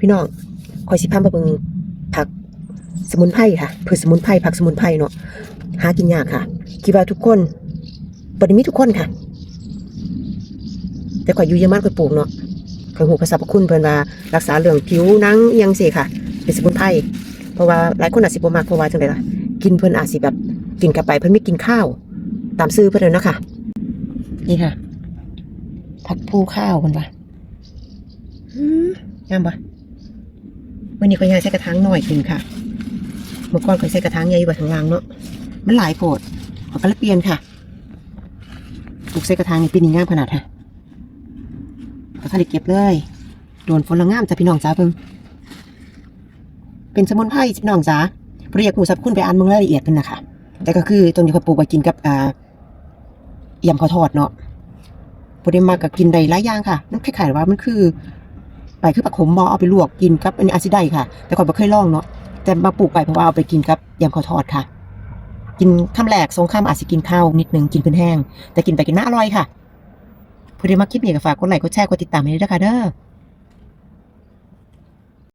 พี่น้องคอยสิพามาเบิ่งผักสมุนไพรค่ะพืชสมุนไพรผักสมุนไพรเนาะหากินยากค่ะ คิดว่าทุกคนบ่ได้มีทุกคนค่ะ แต่ข่อยอยู่เยอรมันข่อยปลูกเนาะข่อยฮู้ภาษาพระคุณเพิ่อนว่ารักษาเรื่องผิวหนังยังซี่ค่ะ เป็นสมุนไพรเพราะว่าหลายคนอาจสิบ่มักเพราะว่าจังไดล่ะกินเพิ่อนอาจสิแบบกินกลับไปเพิ่อนไม่กินข้าว ตามซื้อเพิ่อนเลยเนาะค่ะ นี่ค่ะผักภูข้าวเพิ่นว่า งามบ่วันนี้ข่อยยาใส่กระถางน้อยขึ้นค่ะ เมื่อก่อนข่อยใส่กระถางใหญ่กว่าทางล่างเนาะ มันหลายโพดข่อยก็เลยเปลี่ยนค่ะปลูกใส่กระถางนี่ปีนี้งามขนาดค่ะก็ค่ได้เก็บเลย โดนฝนละงามจ้ะพี่น้องจ้าเพิ่งเป็นสมุนไพรพี่น้องจ้าเรียกหมูสับคุณไปอ่านมืองรายละเอียดกันนะคะแต่ก็คือตรงนี้เขาปลูกไว้กินกับอ่าเอายมข้าวทอดเนาะพอได้มากกับกินได้หลายอย่างค่ะมันคล้ายๆว่ามันคือ ไปคือปักขมบอเอาไปลวกกินกับอันนี้อาจสิได้ค่ะ แต่ก่อนบ่เคยลองเนาะแต่มาปลูกไปเพราะว่าเอาไปกินกับยำข้าวทอดค่ะ กินข้ามแหลกสองคำอาจสิกินข้าวนิดนึงกินเป็นแห้ง แต่กินไปกินมาอร่อยค่ะพอดีมาคลิปนี้ก็ฝากกดไลค์กดแชร์กดติดตามให้ด้วยนะคะเด้อ